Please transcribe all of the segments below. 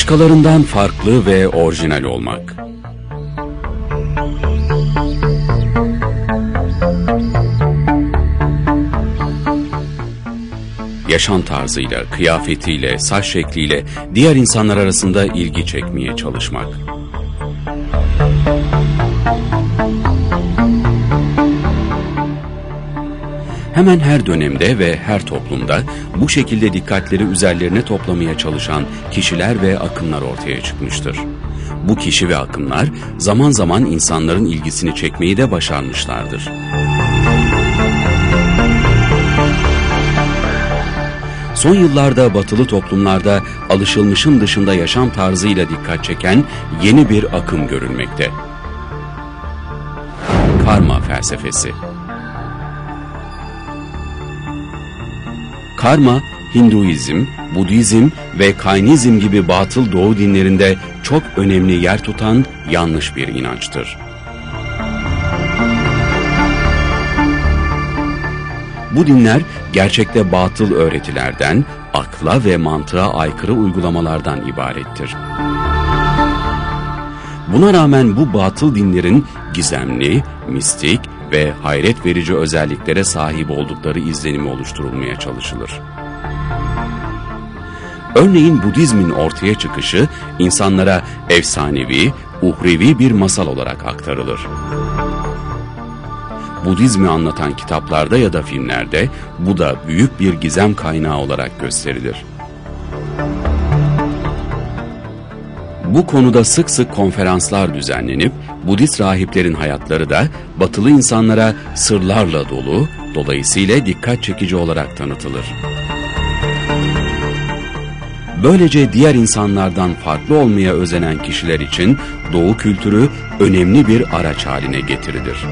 Başkalarından farklı ve orijinal olmak. Yaşam tarzıyla, kıyafetiyle, saç şekliyle diğer insanlar arasında ilgi çekmeye çalışmak. Hemen her dönemde ve her toplumda bu şekilde dikkatleri üzerlerine toplamaya çalışan kişiler ve akımlar ortaya çıkmıştır. Bu kişi ve akımlar zaman zaman insanların ilgisini çekmeyi de başarmışlardır. Son yıllarda batılı toplumlarda alışılmışın dışında yaşam tarzıyla dikkat çeken yeni bir akım görülmekte. Karma felsefesi Karma, Hinduizm, Budizm ve Kainizm gibi batıl doğu dinlerinde çok önemli yer tutan yanlış bir inançtır. Bu dinler gerçekte batıl öğretilerden, akla ve mantığa aykırı uygulamalardan ibarettir. Buna rağmen bu batıl dinlerin gizemli, mistik ve hayret verici özelliklere sahip oldukları izlenimi oluşturulmaya çalışılır. Örneğin Budizmin ortaya çıkışı insanlara efsanevi, uhrevi bir masal olarak aktarılır. Budizmi anlatan kitaplarda ya da filmlerde bu da büyük bir gizem kaynağı olarak gösterilir. Bu konuda sık sık konferanslar düzenlenip Budist rahiplerin hayatları da batılı insanlara sırlarla dolu, dolayısıyla dikkat çekici olarak tanıtılır. Böylece diğer insanlardan farklı olmaya özenen kişiler için doğu kültürü önemli bir araç haline getirilir.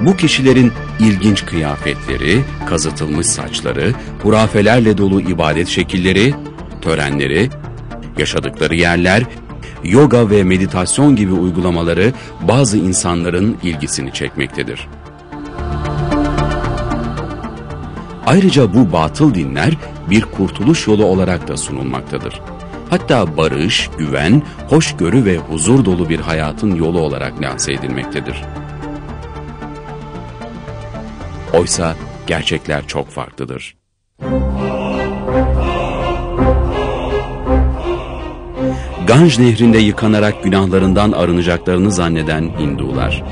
Bu kişilerin ilginç kıyafetleri, kazıtılmış saçları, hurafelerle dolu ibadet şekilleri, törenleri, yaşadıkları yerler, yoga ve meditasyon gibi uygulamaları bazı insanların ilgisini çekmektedir. Ayrıca bu batıl dinler bir kurtuluş yolu olarak da sunulmaktadır. Hatta barış, güven, hoşgörü ve huzur dolu bir hayatın yolu olarak lanse edilmektedir. Oysa gerçekler çok farklıdır. Ganj nehrinde yıkanarak günahlarından arınacaklarını zanneden Hindular.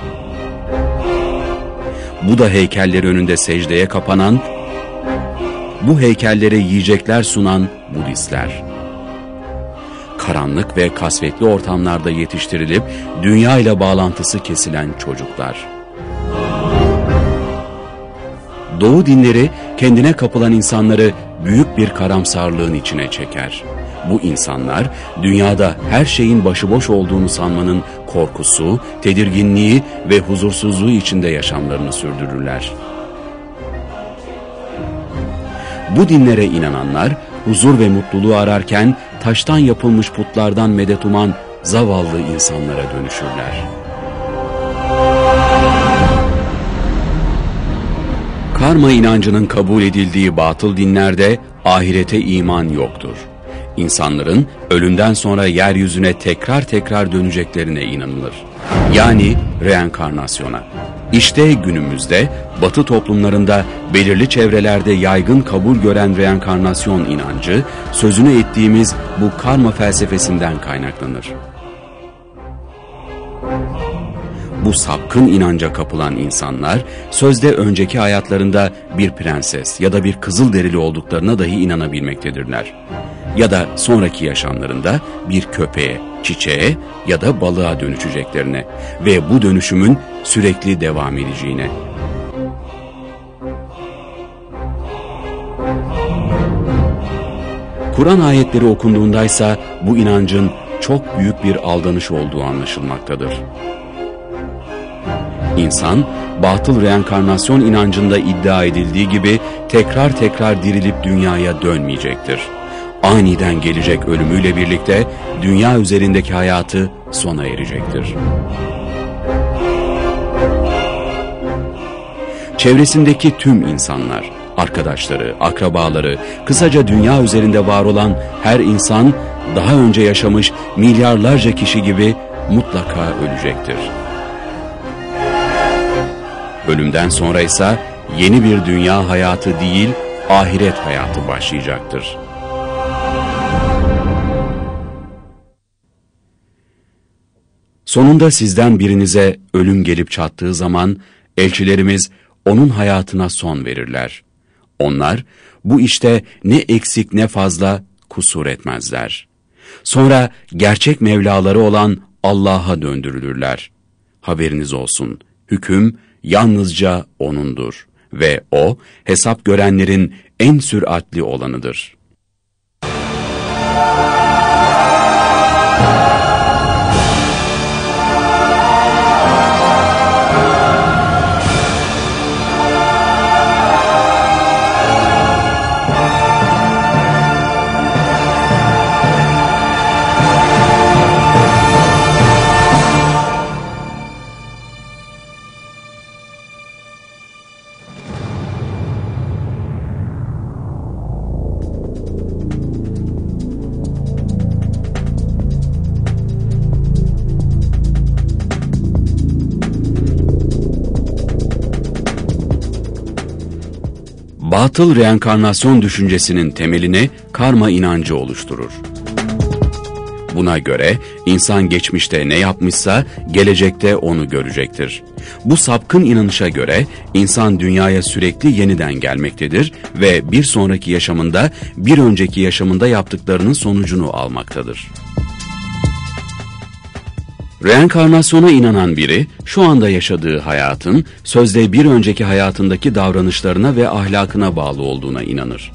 Buda heykelleri önünde secdeye kapanan, bu heykellere yiyecekler sunan Budistler. Karanlık ve kasvetli ortamlarda yetiştirilip dünya ile bağlantısı kesilen çocuklar. Doğu dinleri kendine kapılan insanları büyük bir karamsarlığın içine çeker. Bu insanlar dünyada her şeyin başıboş olduğunu sanmanın korkusu, tedirginliği ve huzursuzluğu içinde yaşamlarını sürdürürler. Bu dinlere inananlar huzur ve mutluluğu ararken taştan yapılmış putlardan medet uman zavallı insanlara dönüşürler. Karma inancının kabul edildiği batıl dinlerde ahirete iman yoktur. İnsanların ölümden sonra yeryüzüne tekrar tekrar döneceklerine inanılır. Yani reenkarnasyona. İşte günümüzde Batı toplumlarında belirli çevrelerde yaygın kabul gören reenkarnasyon inancı, sözünü ettiğimiz bu karma felsefesinden kaynaklanır. Bu sapkın inanca kapılan insanlar, sözde önceki hayatlarında bir prenses ya da bir kızıl derili olduklarına dahi inanabilmektedirler. Ya da sonraki yaşamlarında bir köpeğe, çiçeğe ya da balığa dönüşeceklerine ve bu dönüşümün sürekli devam edeceğine. Kur'an ayetleri okunduğundaysa bu inancın çok büyük bir aldanış olduğu anlaşılmaktadır. İnsan, batıl reenkarnasyon inancında iddia edildiği gibi tekrar tekrar dirilip dünyaya dönmeyecektir. Aniden gelecek ölümüyle birlikte dünya üzerindeki hayatı sona erecektir. Çevresindeki tüm insanlar, arkadaşları, akrabaları, kısaca dünya üzerinde var olan her insan daha önce yaşamış milyarlarca kişi gibi mutlaka ölecektir. Ölümden sonra ise yeni bir dünya hayatı değil, ahiret hayatı başlayacaktır. Sonunda sizden birinize ölüm gelip çattığı zaman elçilerimiz onun hayatına son verirler. Onlar bu işte ne eksik ne fazla kusur etmezler. Sonra gerçek Mevlaları olan Allah'a döndürülürler. Haberiniz olsun, hüküm yalnızca O'nundur ve O, hesap görenlerin en süratli olanıdır.'' Batıl reenkarnasyon düşüncesinin temelini karma inancı oluşturur. Buna göre insan geçmişte ne yapmışsa gelecekte onu görecektir. Bu sapkın inanışa göre insan dünyaya sürekli yeniden gelmektedir ve bir sonraki yaşamında bir önceki yaşamında yaptıklarının sonucunu almaktadır. Reenkarnasyona inanan biri, şu anda yaşadığı hayatın, sözde bir önceki hayatındaki davranışlarına ve ahlakına bağlı olduğuna inanır.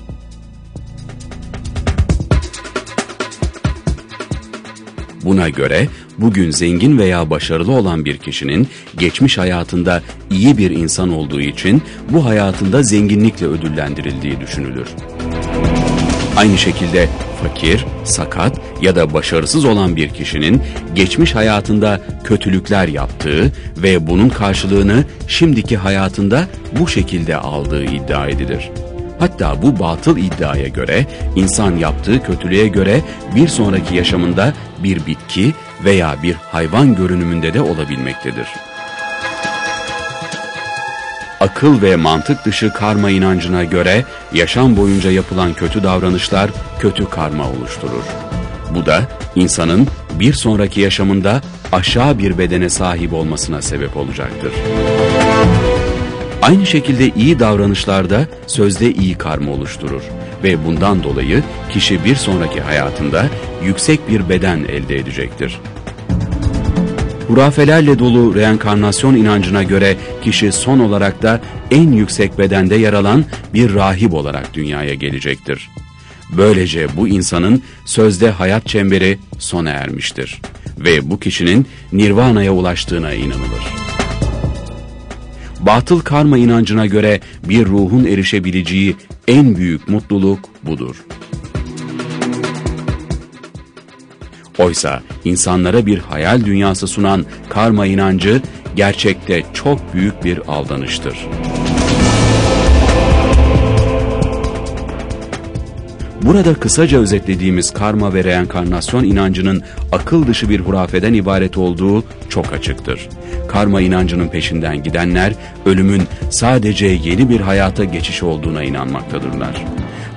Buna göre bugün zengin veya başarılı olan bir kişinin geçmiş hayatında iyi bir insan olduğu için bu hayatında zenginlikle ödüllendirildiği düşünülür. Aynı şekilde fakir, sakat ya da başarısız olan bir kişinin geçmiş hayatında kötülükler yaptığı ve bunun karşılığını şimdiki hayatında bu şekilde aldığı iddia edilir. Hatta bu batıl iddiaya göre insan yaptığı kötülüğe göre bir sonraki yaşamında bir bitki veya bir hayvan görünümünde de olabilmektedir akıl ve mantık dışı karma inancına göre yaşam boyunca yapılan kötü davranışlar kötü karma oluşturur. Bu da insanın bir sonraki yaşamında aşağı bir bedene sahip olmasına sebep olacaktır. Aynı şekilde iyi davranışlarda sözde iyi karma oluşturur ve bundan dolayı kişi bir sonraki hayatında yüksek bir beden elde edecektir. Hurafelerle dolu reenkarnasyon inancına göre kişi son olarak da en yüksek bedende yer alan bir rahip olarak dünyaya gelecektir. Böylece bu insanın sözde hayat çemberi sona ermiştir ve bu kişinin nirvanaya ulaştığına inanılır. Batıl karma inancına göre bir ruhun erişebileceği en büyük mutluluk budur. Oysa insanlara bir hayal dünyası sunan karma inancı gerçekte çok büyük bir aldanıştır. Burada kısaca özetlediğimiz karma ve reenkarnasyon inancının akıl dışı bir hurafeden ibaret olduğu çok açıktır. Karma inancının peşinden gidenler ölümün sadece yeni bir hayata geçiş olduğuna inanmaktadırlar.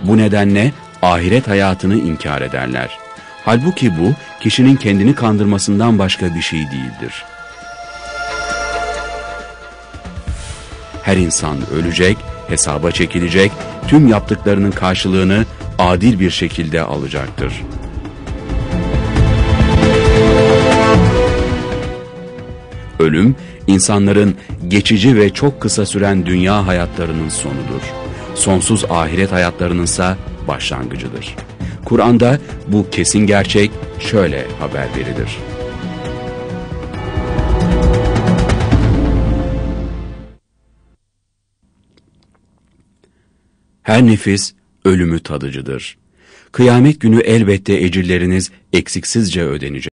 Bu nedenle ahiret hayatını inkar ederler. Halbuki bu kişinin kendini kandırmasından başka bir şey değildir. Her insan ölecek, hesaba çekilecek, tüm yaptıklarının karşılığını adil bir şekilde alacaktır. Ölüm, insanların geçici ve çok kısa süren dünya hayatlarının sonudur. Sonsuz ahiret hayatlarının ise başlangıcıdır. Kur'an'da bu kesin gerçek şöyle haber verilir. Her nefis ölümü tadıcıdır. Kıyamet günü elbette ecirleriniz eksiksizce ödenecek.